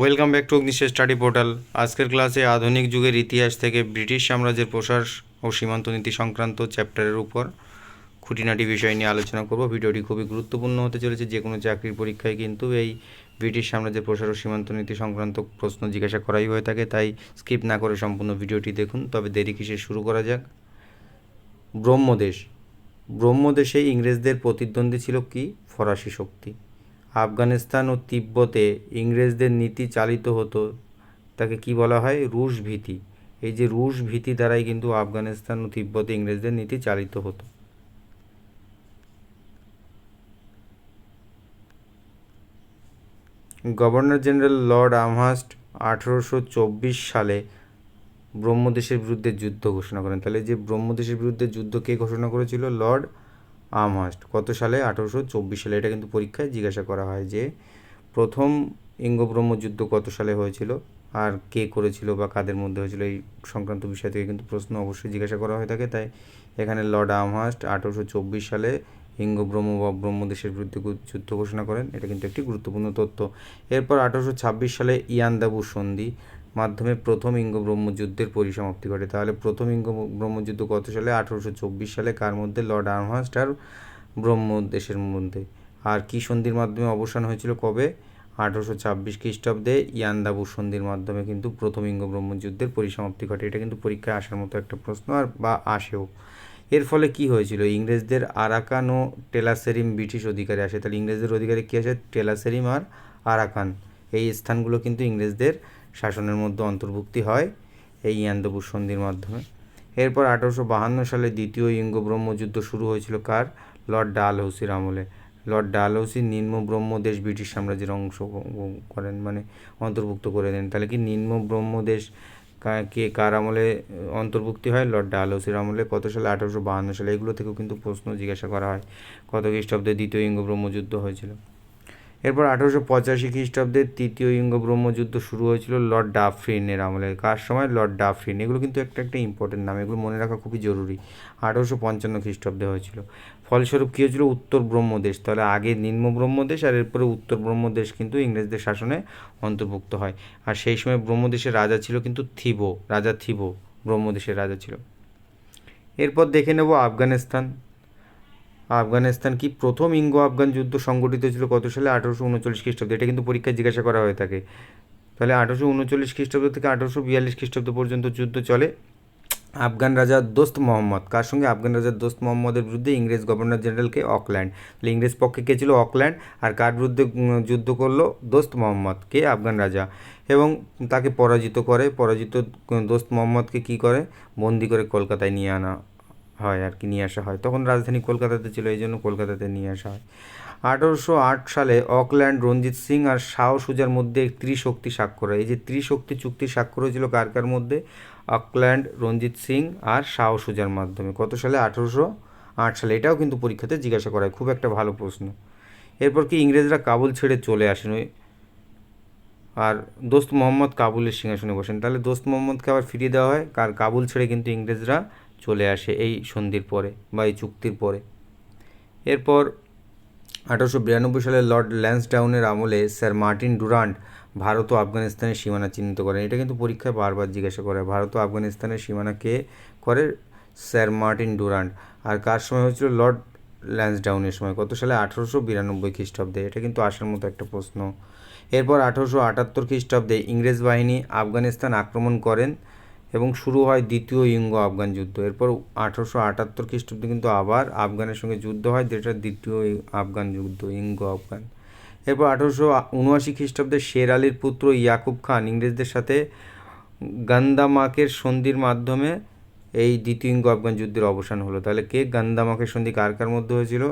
Welcome back to Agnishesh study portal আজকের ক্লাসে আধুনিক যুগের ইতিহাস থেকে ব্রিটিশ সাম্রাজ্যের প্রসার ও সীমান্ত নীতি সংক্রান্ত চ্যাপ্টারের উপর খুঁটিনাটি বিষয় নিয়ে আলোচনা করব। ভিডিওটি খুবই গুরুত্বপূর্ণ হতে চলেছে যে কোনো চাকরির পরীক্ষায় কিন্তু এই ব্রিটিশ সাম্রাজ্যের প্রসার ও সীমান্ত নীতি সংক্রান্ত প্রশ্ন জিজ্ঞাসা করাই হয়ে থাকে, তাই স্কিপ না করে সম্পূর্ণ ভিডিওটি দেখুন। তবে দেরি কিসে শুরু করা যাক। ব্রহ্মদেশ। ব্রহ্মদেশে ইংরেজদের প্রতিদ্বন্দ্বী ছিল কি? ফরাসি শক্তি। আফগানিস্তান ও তিব্বতে ইংরেজদের নীতি চালিত হতো, তাকে কি বলা হয়? রুশ ভীতি। এই যে রুশ ভীতি দ্বারাই কিন্তু আফগানিস্তান ও তিব্বতে ইংরেজদের নীতি চালিত হতো। গভর্নর জেনারেল লর্ড আমহাস্ট আঠেরোশো চব্বিশ সালে ব্রহ্মদেশের বিরুদ্ধে যুদ্ধ ঘোষণা করেন। তাহলে যে ব্রহ্মদেশের বিরুদ্ধে যুদ্ধ কে ঘোষণা করেছিল? লর্ড আমহাস্ট কত সালে? আঠেরোশো চব্বিশ সালে। এটা কিন্তু পরীক্ষায় জিজ্ঞাসা করা হয় যে, প্রথম ইঙ্গ ব্রহ্মযুদ্ধ কত সালে হয়েছিল? আর কে করেছিল বা কাদের মধ্যে হয়েছিল? এই সংক্রান্ত বিষয় থেকে কিন্তু প্রশ্ন অবশ্যই জিজ্ঞাসা করা হয়ে থাকে। তাই এখানে লর্ড আমহাস্ট আঠেরোশো চব্বিশ সালে ইঙ্গ ব্রহ্ম বা ব্রহ্মদেশের বিরুদ্ধে যুদ্ধ ঘোষণা করেন। এটা কিন্তু একটি গুরুত্বপূর্ণ তথ্য। এরপর আঠারোশো ছাব্বিশ সালে ইয়ান্দাবু সন্ধি। মাধ্যমে প্রথম ইঙ্গ ব্রহ্মযুদ্ধের পরিসমাপ্তি ঘটে। তাহলে প্রথম ইঙ্গ ব্রহ্মযুদ্ধ কত সালে? আঠেরোশো চব্বিশ সালে, কার মধ্যে? লর্ড আমহাস্ট আর ব্রহ্মদেশের মধ্যে। আর কি সন্ধির মাধ্যমে অবসান হয়েছিল কবে? আঠেরোশো ছাব্বিশ খ্রিস্টাব্দে ইয়ান্দাবু সন্ধির মাধ্যমে কিন্তু প্রথম ইঙ্গ ব্রহ্মযুদ্ধের পরিসমাপ্তি ঘটে। এটা কিন্তু পরীক্ষায় আসার মতো একটা প্রশ্ন আর বা আসেও। এর ফলে কি হয়েছিল? ইংরেজদের আরাকান ও টেলাসেরিম ব্রিটিশ অধিকারে আসে। তাহলে ইংরেজদের অধিকারে কী আসে? টেলাসেরিম আর আরাকান। এই স্থানগুলো কিন্তু ইংরেজদের শাসনের মধ্যে অন্তর্ভুক্তি হয় এই ইয়ান্দাবু সন্ধির মাধ্যমে। এরপর আঠারোশো বাহান্ন সালে দ্বিতীয় ইঙ্গ ব্রহ্মযুদ্ধ শুরু হয়েছিল কার? লর্ড ডালহৌসির আমলে। লর্ড ডালহৌসি নিম্ন ব্রহ্মদেশ ব্রিটিশ সাম্রাজ্যের অংশ করেন মানে অন্তর্ভুক্ত করে দেন। তাহলে কি নিম্ন ব্রহ্মদেশ কা- কার আমলে অন্তর্ভুক্তি হয়? লর্ড ডালহৌসির আমলে। কত সালে? আঠারোশো বাহান্ন সালে। এগুলো থেকেও কিন্তু প্রশ্ন জিজ্ঞাসা করা হয়। কত খ্রিস্টাব্দে দ্বিতীয় ইঙ্গ ব্রহ্মযুদ্ধ হয়েছিল? এরপর আঠারোশো পঁচাশি খ্রিস্টাব্দে তৃতীয় ইঙ্গ ব্রহ্মযুদ্ধ শুরু হয়েছিল লর্ড ডাফরিনের আমলে। কার সময়? Lord Dufferin. এগুলো কিন্তু একটা একটা ইম্পর্টেন্ট নাম। এগুলো মনে রাখা খুবই জরুরি। আঠারোশো পঞ্চান্ন খ্রিস্টাব্দে হয়েছিল। ফলস্বরূপ কী হয়েছিল? উত্তর ব্রহ্মদেশ তাহলে আগে নিম্ন ব্রহ্মদেশ আর এরপরে উত্তর ব্রহ্মদেশ কিন্তু ইংরেজদের শাসনে অন্তর্ভুক্ত হয়। আর সেই সময় ব্রহ্মদেশের রাজা ছিল কিন্তু থিবো। রাজা থিবো ব্রহ্মদেশের রাজা ছিল। এরপর দেখে নেব আফগানিস্তান। আফগানিস্তান কি প্রথম ইঙ্গো আফগান যুদ্ধ সংগঠিত ছিল কত সালে? আঠারোশো উনচল্লিশ খ্রিস্টাব্দে। এটা কিন্তু পরীক্ষায় জিজ্ঞাসা করা হয়ে থাকে। তাহলে আঠারোশো উনচল্লিশ খ্রিস্টাব্দ থেকে আঠারোশো বিয়াল্লিশ খ্রিস্টাব্দ পর্যন্ত যুদ্ধ চলে। আফগান রাজা দোস্ত মোহাম্মদ। কার সঙ্গে? আফগান রাজা দোস্ত মোহাম্মদের বিরুদ্ধে ইংরেজ গভর্নর জেনারেলকে অকল্যান্ড। তাহলে ইংরেজ পক্ষে কে ছিল? অকল্যান্ড। আর কার বিরুদ্ধে যুদ্ধ করল? দোস্ত মোহাম্মদ। কে? আফগান রাজা। এবং তাকে পরাজিত করে। পরাজিত, দোস্ত মোহাম্মদকে কী করে? বন্দি করে কলকাতায় নিয়ে আনা। হয় আর কি নিয়ে আসা হয়। তখন রাজধানী কলকাতাতে ছিল, এই জন্য কলকাতাতে নিয়ে আসা হয়। আঠারোশো আট সালে অকল্যান্ড, রঞ্জিত সিং আর শাহ সুজার মধ্যে ত্রিশক্তি স্বাক্ষর হয়। এই যে ত্রিশক্তি চুক্তি স্বাক্ষর হয়েছিল কার কার মধ্যে? অকল্যান্ড, রঞ্জিত সিং আর শাহ সুজার মাধ্যমে। কত সালে? আঠারোশো আট সালে। এটাও কিন্তু পরীক্ষাতে জিজ্ঞাসা করা হয়। খুব একটা ভালো প্রশ্ন। এরপর কি ইংরেজরা কাবুল ছেড়ে চলে আসেন? ওই আর দোস্ত মোহাম্মদ কাবুলের সিংহাসনে বসেন। তাহলে দোস্ত মোহাম্মদকে আবার ফিরিয়ে দেওয়া হয়। কার? কাবুল ছেড়ে কিন্তু ইংরেজরা চলে আসে এই সন্ধির পরে বা এই চুক্তির পরে। এরপর আঠারোশো বিরানব্বই সালে লর্ড ল্যান্সডাউনের আমলে স্যার মার্টিন ডুরান্ট ভারত ও আফগানিস্তানের সীমানা চিহ্নিত করেন। এটা কিন্তু পরীক্ষায় বারবার জিজ্ঞাসা করে, ভারত ও আফগানিস্তানের সীমানা কে করে? Sir Martin Durand. আর কার সময় হয়েছিল লর্ড ল্যান্সডাউনের সময়? কত সালে? আঠারোশো বিরানব্বই খ্রিস্টাব্দে। এটা কিন্তু আসার মতো একটা প্রশ্ন। এরপর আঠারোশো আটাত্তর খ্রিস্টাব্দে ইংরেজ বাহিনী আফগানিস্তান আক্রমণ করেন। এবং শুরু হয় দ্বিতীয় ইঙ্গ আফগান যুদ্ধ। এরপর আঠারোশো আটাত্তর খ্রিস্টাব্দে কিন্তু আবার আফগানের সঙ্গে যুদ্ধ হয়, যেটা দ্বিতীয় আফগান যুদ্ধ ইঙ্গ আফগান এরপর আঠারোশো উনআশি খ্রিস্টাব্দে শের আলীর পুত্র ইয়াকুব খান ইংরেজদের সাথে গান্দামাকের সন্ধির মাধ্যমে এই দ্বিতীয় ইঙ্গ আফগান যুদ্ধের অবসান হলো। তাহলে কে? গান্দামাকের সন্ধি কার কার মধ্যে হয়েছিল?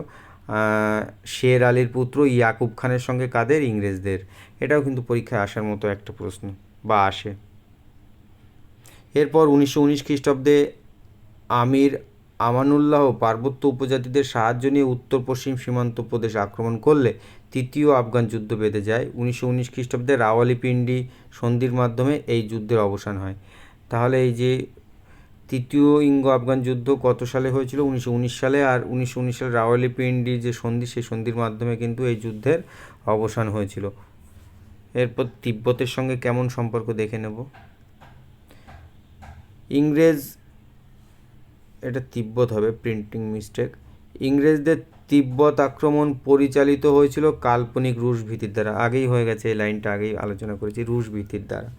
শের আলীর পুত্র ইয়াকুব খানের সঙ্গে কাদের? ইংরেজদের। এটাও কিন্তু পরীক্ষায় আসার মতো একটা প্রশ্ন বা আসে। এরপর উনিশশো উনিশ খ্রিস্টাব্দে আমির আমানুল্লাহ পার্বত্য উপজাতিদের সাহায্য নিয়ে উত্তর পশ্চিম সীমান্ত প্রদেশ আক্রমণ করলে তৃতীয় আফগান যুদ্ধ বেঁধে যায়। উনিশশো উনিশ খ্রিস্টাব্দে রাওয়ালিপিন্ডি সন্ধির মাধ্যমে এই যুদ্ধের অবসান হয়। তাহলে এই যে তৃতীয় ইঙ্গ আফগান যুদ্ধ কত সালে হয়েছিল? উনিশশো উনিশ সালে আর উনিশশো উনিশ সালে রাওয়ালিপিন্ডি যে সন্ধি, সেই সন্ধির মাধ্যমে কিন্তু এই যুদ্ধের অবসান হয়েছিল। এরপর তিব্বতের সঙ্গে কেমন সম্পর্ক দেখে নেব? ইংরেজ, এটা তিব্বত হবে প্রিন্টিং মিস্টেক ইংরেজদের তিব্বত আক্রমণ পরিচালিত হয়েছিল কাল্পনিক রুশ ভীতির দ্বারা। আগেই হয়ে গেছে এই লাইনটা, আগেই আলোচনা করেছি, রুশ ভীতির দ্বারা।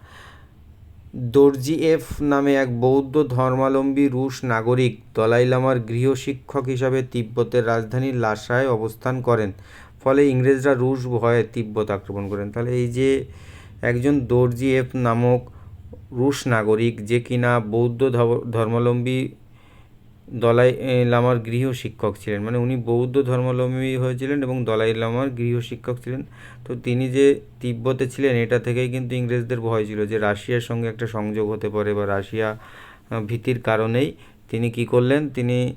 দর্জিএফ নামে এক বৌদ্ধ ধর্মাবলম্বী রুশ নাগরিক দলাই লামার গৃহশিক্ষক হিসাবে তিব্বতের রাজধানী লাসায় অবস্থান করেন। ফলে ইংরেজরা রুশ ভয়ে তিব্বত আক্রমণ করেন। তাহলে এই যে একজন দর্জিএফ নামক রুশ নাগরিক যে কিনা বৌদ্ধ ধর্ম- ধর্মাবলম্বী দলাই লামার গৃহ শিক্ষক ছিলেন। মানে উনি বৌদ্ধ ধর্মাবলম্বী হয়েছিলেন এবং দলাই লামার গৃহ শিক্ষক ছিলেন। তো তিনি যে তিব্বতে ছিলেন, এটা থেকেই কিন্তু ইংরেজদের ভয় ছিল যে রাশিয়ার সঙ্গে একটা সংযোগ হতে পারে বা রাশিয়া ভীতির কারণেই তিনি কি করলেন? তিনি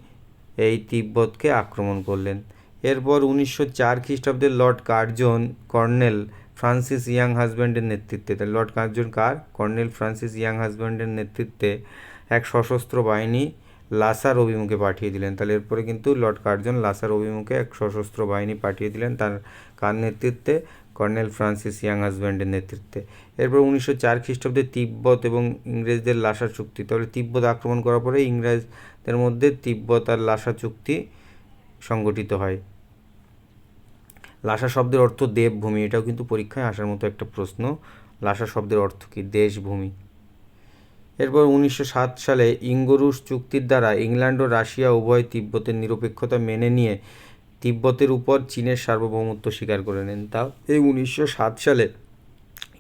এই তিব্বতকে আক্রমণ করলেন। এরপর উনিশশো চার খ্রিস্টাব্দে Lord Curzon, colonel Francis Young হাজব্যান্ডের নেতৃত্বে, তাহলে লর্ড কার্জন কার? কর্নেল ফ্রান্সিস ইয়াং হাজব্যান্ডের নেতৃত্বে এক সশস্ত্র বাহিনী লাসার অভিমুখে পাঠিয়ে দিলেন। তাহলে এরপরে কিন্তু লর্ড কার্জন লাসার অভিমুখে এক সশস্ত্র বাহিনী পাঠিয়ে দিলেন তার কার নেতৃত্বে? কর্নেল ফ্রান্সিস ইয়াং হাজব্যান্ডের নেতৃত্বে। এরপর উনিশশো চার খ্রিস্টাব্দে তিব্বত এবং ইংরেজদের লাসা চুক্তি, তাহলে তিব্বত আক্রমণ করার পরে ইংরেজদের মধ্যে তিব্বত আর লাসা চুক্তি সংগঠিত হয়। লাসা শব্দের অর্থ দেবভূমি, এটাও কিন্তু পরীক্ষায় আসার মতো একটা প্রশ্ন। লাসা শব্দের অর্থ কী? দেশভূমি। এরপর উনিশশো সাত সালে ইঙ্গরুস চুক্তির দ্বারা ইংল্যান্ড ও রাশিয়া উভয় তিব্বতের নিরপেক্ষতা মেনে নিয়ে তিব্বতের উপর চীনের সার্বভৌমত্ব স্বীকার করে নেন। তাও এই উনিশশো সাত সালে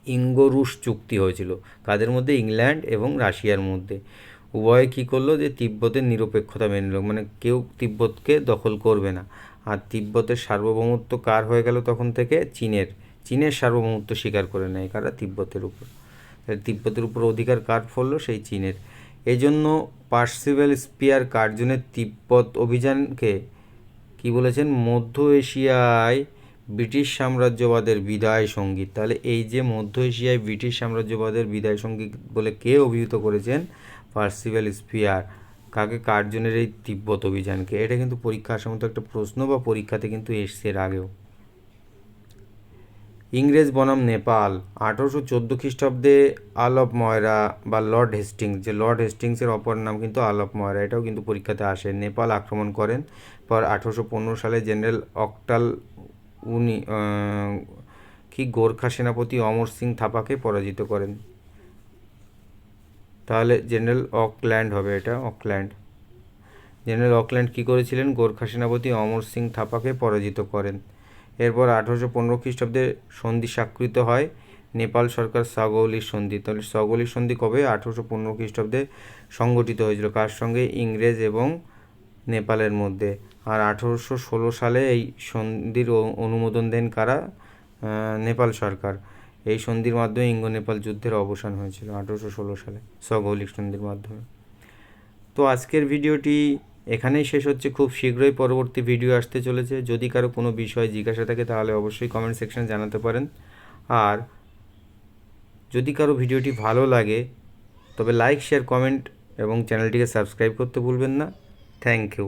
ইঙ্গরুস চুক্তি হয়েছিল। কাদের মধ্যে? ইংল্যান্ড এবং রাশিয়ার মধ্যে। উভয়ে কী করল যে তিব্বতের নিরপেক্ষতা মেনে নিল। মানে কেউ তিব্বতকে দখল করবে না। আর তিব্বতের সার্বভৌমত্ব কার হয়ে গেল তখন থেকে? চীনের। চীনের সার্বভৌমত্ব স্বীকার করে নেয় কারা? তিব্বতের উপর। তিব্বতের উপর অধিকার কার পড়ল সেই চীনের। এই জন্য পার্সিভেল স্পিয়ার কার্জনের তিব্বত অভিযানকে কি বলেছেন? মধ্য এশিয়ায় ব্রিটিশ সাম্রাজ্যবাদের বিদায় সংগীত। তাহলে এই যে মধ্য এশিয়ায় ব্রিটিশ সাম্রাজ্যবাদের বিদায় সংগীত বলে কে অভিহিত করেছেন? Percival Spear. কাকে কার্জনের এই তিব্বত অভিযানকে? এটা কিন্তু পরীক্ষা আসার মতো একটা প্রশ্ন বা পরীক্ষাতে কিন্তু এসছে এর আগেও। ইংরেজ বনাম নেপাল, আঠারোশো চোদ্দ খ্রিস্টাব্দে আলপ ময়রা বা লর্ড হেস্টিংস, যে লর্ড হেস্টিংসের অপর নাম কিন্তু আলপ ময়রা, এটাও কিন্তু পরীক্ষাতে আসে। নেপাল আক্রমণ করেন, পর আঠারোশো পনেরো সালে জেনারেল অক্টাল উনি কি গোর্খা সেনাপতি অমর সিং থাপাকে পরাজিত করেন। তাহলে জেনারেল অকল্যান্ড হবে এটা, অকল্যান্ড। জেনারেল অকল্যান্ড কী করেছিলেন? গোর্খা সেনাপতি অমর সিং থাপাকে পরাজিত করেন। এরপর আঠারোশো পনেরো খ্রিস্টাব্দে সন্ধি স্বাক্ষরিত হয়। নেপাল সরকার সাগৌলির সন্ধি। তাহলে সাগৌলির সন্ধি কবে? আঠারোশো পনেরো খ্রিস্টাব্দে সংগঠিত হয়েছিল। কার সঙ্গে? ইংরেজ এবং নেপালের মধ্যে। আর আঠারোশো ষোলো সালে এই সন্ধির অনুমোদন দেন কারা? নেপাল সরকার। এই সন্ধির মাধ্যমে ইঙ্গ নেপাল যুদ্ধের অবসান হয়েছিল আঠেরোশো ষোলো সালে সগৌলিক সন্ধির মাধ্যমে। তো আজকের ভিডিওটি এখানেই শেষ হচ্ছে। খুব শীঘ্রই পরবর্তী ভিডিও আসতে চলেছে। যদি কারও কোনো বিষয় জিজ্ঞাসা থাকে, তাহলে অবশ্যই কমেন্ট সেকশনে জানাতে পারেন। আর যদি কারও ভিডিওটি ভালো লাগে, তবে লাইক শেয়ার কমেন্ট এবং চ্যানেলটিকে সাবস্ক্রাইব করতে ভুলবেন না। Thank you